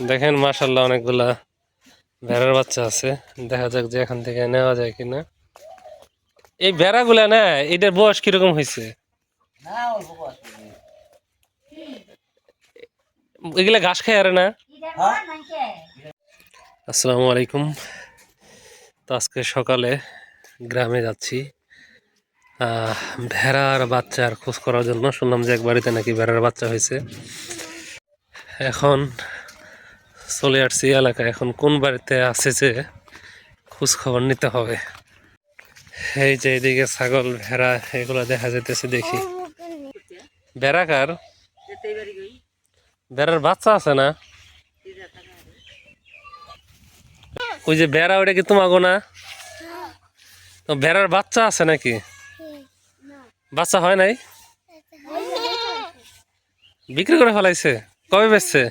দেখেন মাশাল্লাহ অনেকগুলা ভেড়ার বাচ্চা আছে। দেখা যাক যে এখান থেকে নেওয়া যায় কিনা। এই ভেড়াগুলা না এটার বয়স কীরকম হয়েছে এগুলা ঘাস খায় আরে না? আসসালামু আলাইকুম। তো আজকে সকালে গ্রামে যাচ্ছি। ভেড়ার বাচ্চার খোঁজ করার জন্য শুনলাম যে এক বাড়িতে নাকি ভেড়ার বাচ্চা হয়েছে। এখন চলে আসছি এলাকায়। এখন কোন বাড়িতে আছে যে, খোঁজ খবর নিতে হবে। এই যে এদিকে ছাগল, ভেড়া, এগুলো দেখা যেতেছে দেখি। ভেড়া কার? বাচ্চা আছে না? ওই যে ভেড়া ওটা কি তোমাগো না? তো ভেড়ার বাচ্চা আছে নাকি? বাচ্চা হয় নাই? বিক্রি করে ফেলাইছে। কবে বেচছে?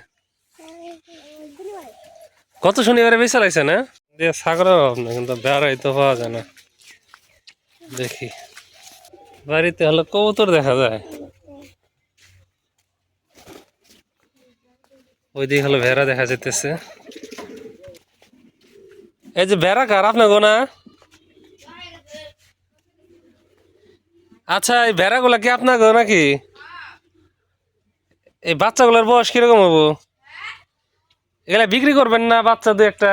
কত শনিবারে বেচে লাইছে না? দিয়ে কিন্তু ভেড়াই তো পাওয়া যায় না। দেখি। বাড়িতে হলে কবুতর দেখা যায়। ওই দিকে হলো ভেড়া দেখা যেতেছে এই যে ভেড়া কার? আপনার গোনা আচ্ছা এই ভেড়াগুলা কি আপনার গো নাকি? এই বাচ্চাগুলোর বয়স কীরকম হব? এগুলা বিক্রি করবেন না বাচ্চা দু একটা?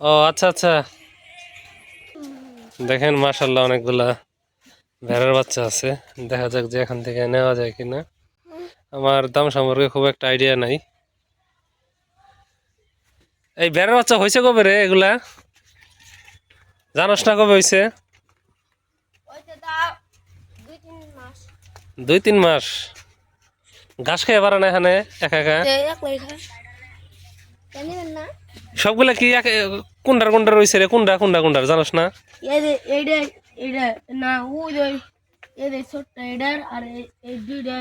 ও আচ্ছা আচ্ছা। দেখেন মাশাল্লাহ অনেকগুলা ভেড়ার বাচ্চা আছে। দেখা যাক যে এখান থেকে নেওয়া যায় কিনা। আমার দাম সম্পর্কে খুব একটা আইডিয়া নাই। এই ভেড়ার বাচ্চা হয়েছে কবে রে এগুলা? জানোস না কবে হয়েছে? দুই তিন মাস। ঘাস খেয়ে পারে না এখানে একা একা? সবগুলা কি কোনটার কোনটা রয়েছে রে কোনটা কোনটা কোনটার জানোস না? ওই ছোট্ট আর এই- দুইটা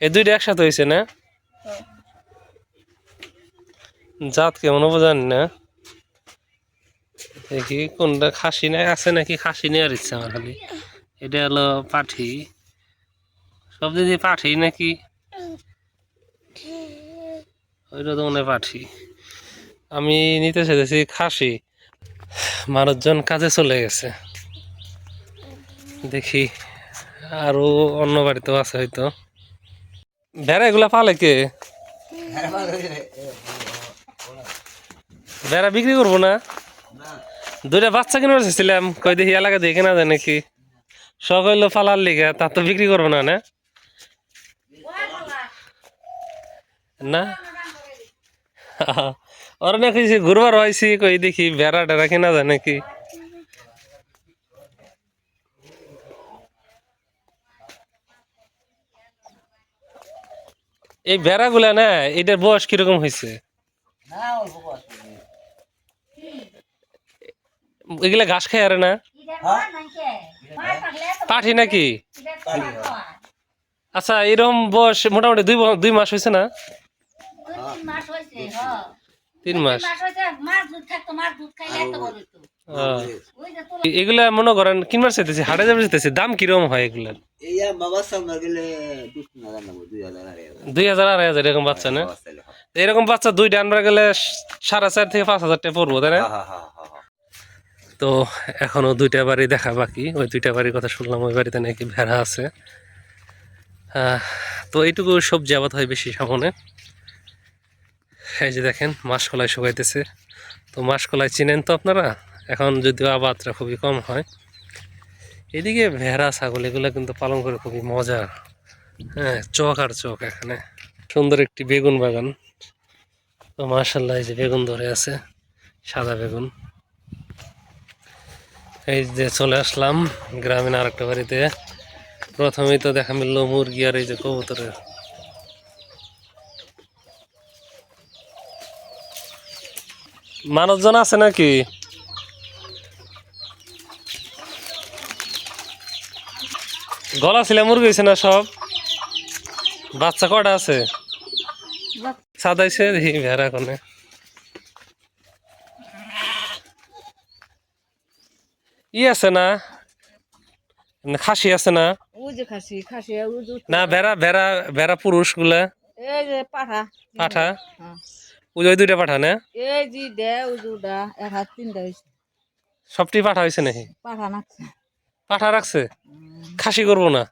এই একসাথে হয়েছে না। জাত কেমন হব জানি না। দেখি কোনটা খাসি না আছে নাকি খাসি নেওয়ার ইচ্ছা আমার খালি। এটা হলো পাঠি। সব দিদি পাঠি নাকি? ওইটা তো মনে পাঠি। আমি নিতে চাইতেছি খাসি। মানুষজন কাজে চলে গেছে। দেখি আরও অন্য বাড়িতেও আছে হয়তো। ভেড়া এগুলা পালে কে? ভেড়া বিক্রি করব না? দুইটা বাচ্চা কিনে এসেছিলাম কই দেখি এলাকা দিয়ে কেনা যায় নাকি? শখ হইল ফালার লিগে তা তো বিক্রি করব না না? না? ওরা না কইছি ঘুরবার হয়েছি কই দেখি ভেড়া টেরা কিনা যায় নাকি? এই ভেড়াগুলা না এটার বয়স কীরকম হয়েছে এগুলা ঘাস খায় আরে না? হ্যাঁ? পাঠি নাকি? আচ্ছা এরকম বয়স মোটামুটি দুই দুই মাস হয়েছে না? তিন মাস। এগুলা মনে করেন কিনবার চাইতেছি হাটে যাবে চাইতেছি দাম কীরকম হয় এগুলার দুই হাজার আড়াই হাজার। এরকম বাচ্চা না? এরকম বাচ্চা দুইটা আনবার গেলে সাড়ে চার থেকে পাঁচ হাজার টাকা পড়ব তাই না হ্যাঁ, হ্যাঁ, হ্যাঁ, হ্যাঁ, হ্যাঁ। তো এখনও দুইটা বাড়ি দেখা বাকি। ওই দুইটা বাড়ির কথা শুনলাম, ওই বাড়িতে নাকি ভেড়া আছে। তো এইটুকু সবজি আবাদ হয় বেশি সামনে। এই যে দেখেন মাসকলাই শুকাইতেছে। তো মাসকলাই চিনেন তো আপনারা? এখন যদিও আবাদটা খুবই কম হয়। এদিকে ভেড়া, ছাগল, এগুলো কিন্তু পালন করে খুবই মজা। হ্যাঁ চক আর চক এখানে। সুন্দর একটি বেগুন বাগান। তো মার্শাল্লাহ এই যে বেগুন ধরে আছে, সাদা বেগুন। এই যে চলে আসলাম গ্রামীণ আর একটা বাড়িতে। প্রথমেই তো দেখা মিললো মুরগি আর এই যে কবুতরের। মানুষজন আছে নাকি? গলা ছিল মুরগি হয়েছে না সব? বাচ্চা কটা আছে? সাদাইছে ভেড়া কোনে। ই আছে না? খাসি আছে না? না ভেড়া ভেড়া ভেড়া পুরুষগুলা। পাঠা। হ্যাঁ। ওই দুইটা পাঠা না? সবটি পাঠা হয়েছে নাকি? পাঠা রাখছে। খাসি করব না?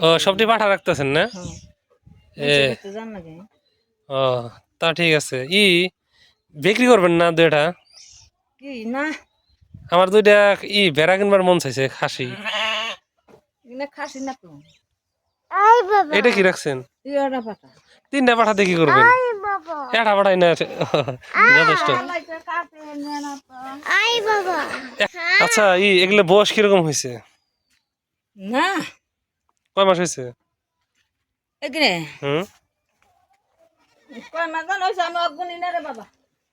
ও সবটি পাঠা রাখতেছেন না? হ্যাঁ। ও তা ঠিক আছে। ই বিক্রি করবেন না দুইটা? কি না। আমার দুইটা ই ভেড়া কিনবার মন চাইছে খাসি। এখানে খাসি না তো। এটা কি রাখছেন? পাঠা তিনটা পাঠাতে কি করবেন? এটা পাঠাই না যথেষ্ট। আচ্ছা ই এগুলো বয়স কীরকম হয়েছে? না। কয় মাস হয়েছে? এখানে হুম? কয় মাস হয়েছে? আমি অজ্ঞানী না রে বাবা।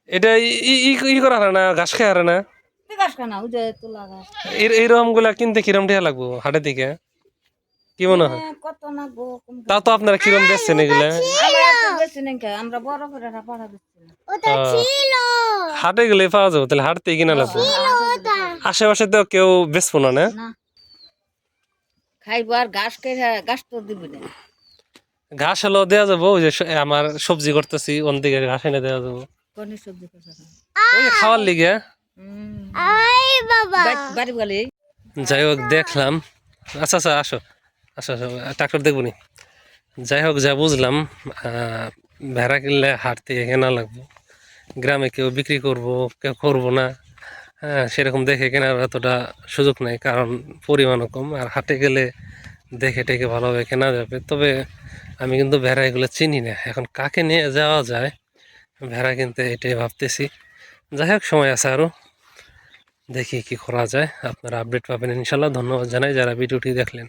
এটা ই- ই- ই- ই করা হারে না ঘাস খাই হারে না? এইরকমগুলা কিনতে কিরম টিয়া লাগবো হাটের দিকে? কি মনে হয়? তাও তো আপনারা কিরম বেচছেন এগুলা? তো হাটে গেলে পাওয়া যাবে তাহলে হাট থেকে কিনা লাগবো। আশেপাশে তো কেউ বেচবো না না? না। খাইবো আর ঘাস ঘাস তো দিবি না। ঘাস হলো দেওয়া যাব ওই যে আমার সবজি করতেছি ওন দিকে ঘাস এনে দেওয়া যাব। সবজি ওই খাওয়ার লিগে। বাড়ি গেলে যাই হোক দেখলাম। আচ্ছা আচ্ছা আসো। আচ্ছা আসো ট্রাক্টর দেখব নি। যাই হোক যা বুঝলাম ভেড়া কিনলে হাঁটতে কেনা লাগবো। গ্রামে কেউ বিক্রি করব কেউ করব না। হ্যাঁ সেরকম দেখে কেনার এতটা সুযোগ নেই কারণ পরিমাণও কম। আর হাটে গেলে দেখে টেকে ভালোভাবে কেনা যাবে। তবে আমি কিন্তু ভেড়া এগুলো চিনি না। এখন কাকে নিয়ে যাওয়া যায় ভেড়া কিনতে এটাই ভাবতেছি। যাই হোক, সময় আছে আরও দেখি কি করা যায়। আপনারা আপডেট পাবেন ইনশাল্লাহ। ধন্যবাদ জানাই যারা ভিডিওটি দেখলেন।